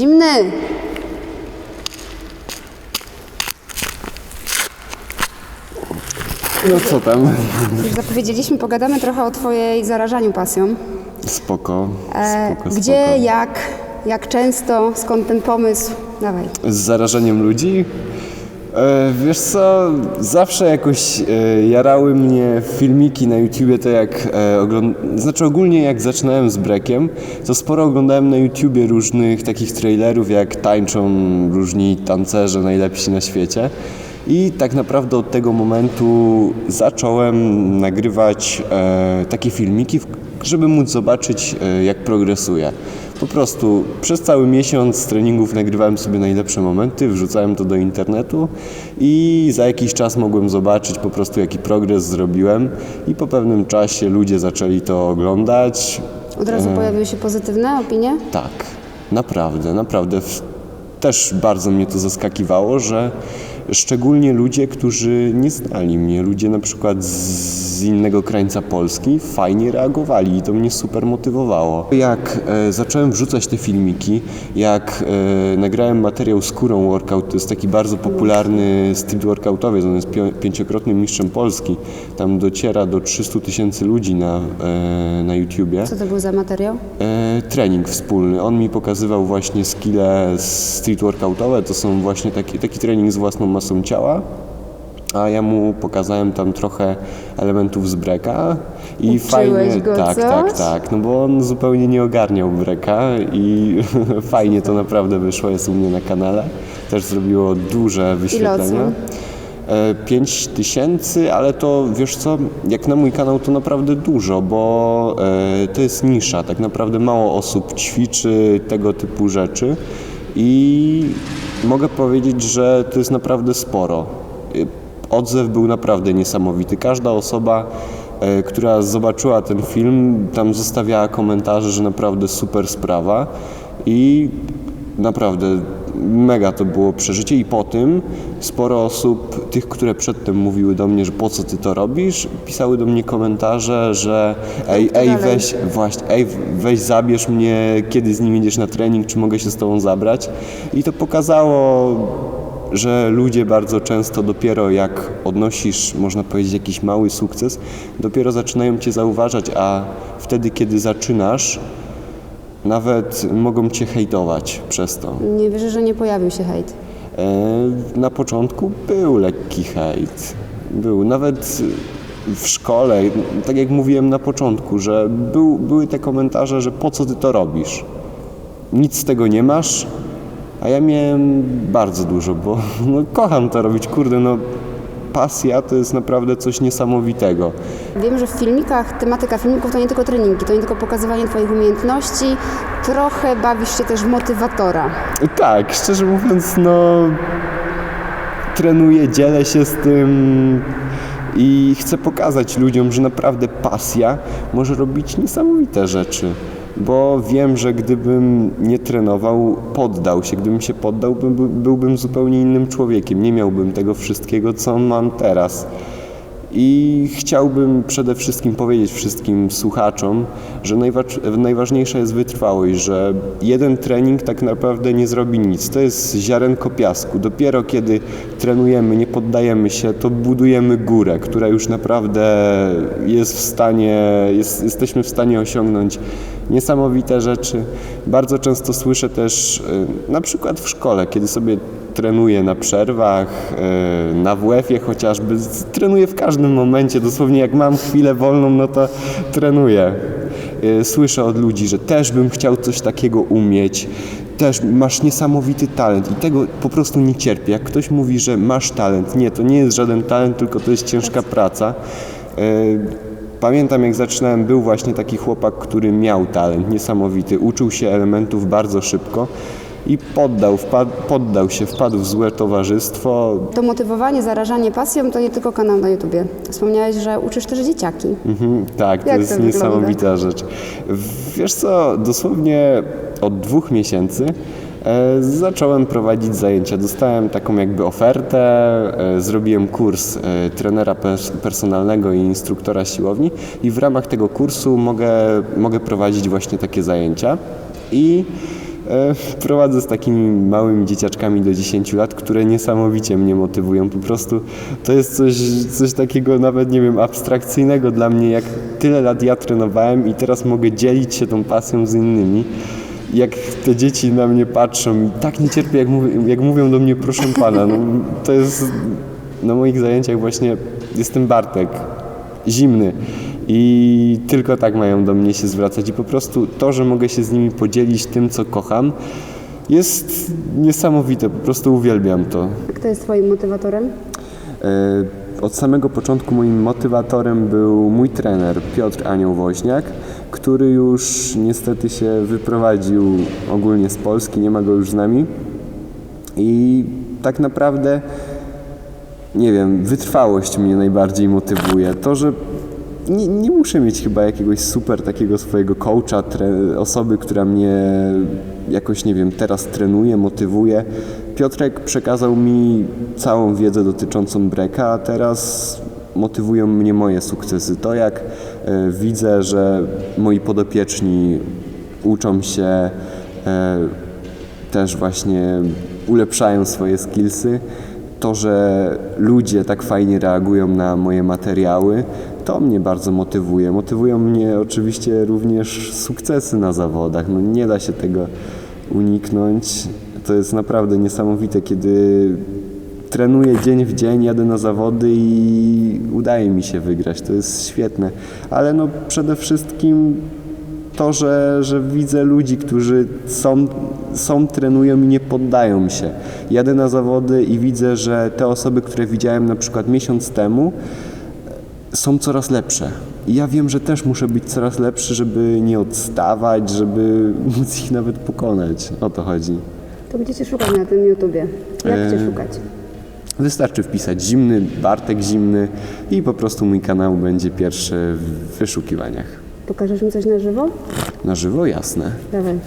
Zimny! No co tam? Już zapowiedzieliśmy, pogadamy trochę o Twojej zarażaniu pasją. Spoko, E, spoko, gdzie, spoko. jak, jak często, skąd ten pomysł? Dawaj. Z zarażeniem ludzi? E, wiesz co, zawsze jakoś e, jarały mnie filmiki na YouTubie, to jak e, ogląd... Znaczy ogólnie jak zaczynałem z brekiem, to sporo oglądałem na YouTubie różnych takich trailerów, jak tańczą różni tancerze najlepsi na świecie. I tak naprawdę od tego momentu zacząłem nagrywać takie filmiki, żeby móc zobaczyć, jak progresuję. Po prostu przez cały miesiąc z treningów nagrywałem sobie najlepsze momenty, wrzucałem to do internetu i za jakiś czas mogłem zobaczyć po prostu jaki progres zrobiłem i po pewnym czasie ludzie zaczęli to oglądać. Od razu pojawiły się pozytywne opinie? Tak, naprawdę, naprawdę. Też bardzo mnie to zaskakiwało, że szczególnie ludzie, którzy nie znali mnie, ludzie na przykład z innego krańca Polski, fajnie reagowali i to mnie super motywowało. Jak e, zacząłem wrzucać te filmiki, jak e, nagrałem materiał z Kurą Workout, to jest taki bardzo popularny street workoutowiec, on jest pięciokrotnym mistrzem Polski, tam dociera do 300 tysięcy ludzi na, e, na YouTubie. Co to był za materiał? E, trening wspólny. On mi pokazywał właśnie skille street workoutowe, to są właśnie taki, taki trening z własną masą ciała, a ja mu pokazałem tam trochę elementów z breka i Uczyłeś fajnie, go tak, coś? tak, tak, no bo on zupełnie nie ogarniał breka i fajnie to naprawdę wyszło, jest u mnie na kanale, też zrobiło duże wyświetlenia. osób? E, 5 tysięcy, ale to wiesz co, jak na mój kanał to naprawdę dużo, bo e, to jest nisza, tak naprawdę mało osób ćwiczy tego typu rzeczy i mogę powiedzieć, że to jest naprawdę sporo. E, Odzew był naprawdę niesamowity. Każda osoba, e, która zobaczyła ten film, tam zostawiała komentarze, że naprawdę super sprawa i naprawdę mega to było przeżycie i po tym sporo osób, tych, które przedtem mówiły do mnie, że po co ty to robisz, pisały do mnie komentarze, że ej, ej weź, właśnie, ej weź zabierz mnie, kiedy z nim idziesz na trening, czy mogę się z tobą zabrać. I to pokazało że ludzie bardzo często dopiero jak odnosisz, można powiedzieć, jakiś mały sukces, dopiero zaczynają cię zauważać, a wtedy, kiedy zaczynasz, nawet mogą cię hejtować przez to. Nie wierzę, że nie pojawił się hejt. E, Na początku był lekki hejt. Był nawet w szkole, tak jak mówiłem na początku, że był, były te komentarze, że po co ty to robisz? Nic z tego nie masz, a ja miałem bardzo dużo, bo no, kocham to robić, kurde, no pasja to jest naprawdę coś niesamowitego. Wiem, że w filmikach, tematyka filmików to nie tylko treningi, to nie tylko pokazywanie Twoich umiejętności, trochę bawisz się też w motywatora. Tak, szczerze mówiąc, no trenuję, dzielę się z tym i chcę pokazać ludziom, że naprawdę pasja może robić niesamowite rzeczy. Bo wiem, że gdybym nie trenował, poddał się. Gdybym się poddał, by, by, byłbym zupełnie innym człowiekiem. Nie miałbym tego wszystkiego, co mam teraz. I chciałbym przede wszystkim powiedzieć wszystkim słuchaczom, że najwa- najważniejsza jest wytrwałość, że jeden trening tak naprawdę nie zrobi nic. To jest ziarenko piasku. Dopiero kiedy trenujemy, nie poddajemy się, to budujemy górę, która już naprawdę jest w stanie, jest, jesteśmy w stanie osiągnąć niesamowite rzeczy. Bardzo często słyszę też, y, na przykład w szkole, kiedy sobie trenuję na przerwach, y, na WF-ie chociażby, trenuję w każdym momencie, dosłownie jak mam chwilę wolną, no to trenuję. Y, Słyszę od ludzi, że też bym chciał coś takiego umieć, też masz niesamowity talent i tego po prostu nie cierpię. Jak ktoś mówi, że masz talent, nie, to nie jest żaden talent, tylko to jest ciężka praca. Y, Pamiętam jak zaczynałem, był właśnie taki chłopak, który miał talent niesamowity, uczył się elementów bardzo szybko i poddał, wpadł, poddał się, wpadł w złe towarzystwo. To motywowanie, zarażanie pasją to nie tylko kanał na YouTubie. Wspomniałeś, że uczysz też dzieciaki. Mhm, tak, to Jak jest to niesamowita rzecz. Wiesz co, dosłownie od dwóch miesięcy e, zacząłem prowadzić zajęcia. Dostałem taką jakby ofertę, e, zrobiłem kurs e, trenera pers- personalnego i instruktora siłowni i w ramach tego kursu mogę, mogę prowadzić właśnie takie zajęcia. I Prowadzę z takimi małymi dzieciaczkami do 10 lat, które niesamowicie mnie motywują. Po prostu to jest coś, coś takiego nawet, nie wiem, abstrakcyjnego dla mnie, jak tyle lat ja trenowałem i teraz mogę dzielić się tą pasją z innymi. Jak te dzieci na mnie patrzą i tak nie cierpię, jak, jak mówią do mnie proszę pana. No, to jest na moich zajęciach właśnie jestem Bartek, zimny i tylko tak mają do mnie się zwracać i po prostu to, że mogę się z nimi podzielić tym, co kocham, jest niesamowite, po prostu uwielbiam to. Kto jest Twoim motywatorem? E, Od samego początku moim motywatorem był mój trener Piotr Anioł Woźniak, który już niestety się wyprowadził ogólnie z Polski, nie ma go już z nami. I tak naprawdę, nie wiem, wytrwałość mnie najbardziej motywuje. To, że nie, nie muszę mieć chyba jakiegoś super takiego swojego coacha, tre, osoby, która mnie jakoś, nie wiem, teraz trenuje, motywuje. Piotrek przekazał mi całą wiedzę dotyczącą breka, a teraz motywują mnie moje sukcesy. To jak e, widzę, że moi podopieczni uczą się e, też właśnie ulepszają swoje skillsy. To, że ludzie tak fajnie reagują na moje materiały, to mnie bardzo motywuje. Motywują mnie oczywiście również sukcesy na zawodach. No nie da się tego uniknąć. To jest naprawdę niesamowite, kiedy trenuję dzień w dzień, jadę na zawody i udaje mi się wygrać. To jest świetne. Ale no przede wszystkim to, że, że widzę ludzi, którzy są, są, trenują i nie poddają się. Jadę na zawody i widzę, że te osoby, które widziałem na przykład miesiąc temu, są coraz lepsze. I ja wiem, że też muszę być coraz lepszy, żeby nie odstawać, żeby móc ich nawet pokonać. O to chodzi. To gdzie Cię szukać na tym YouTubie? Jak Cię E, szukać? Wystarczy wpisać zimny, Bartek zimny i po prostu mój kanał będzie pierwszy w wyszukiwaniach. Pokażesz mi coś na żywo? Na żywo jasne. Dawaj.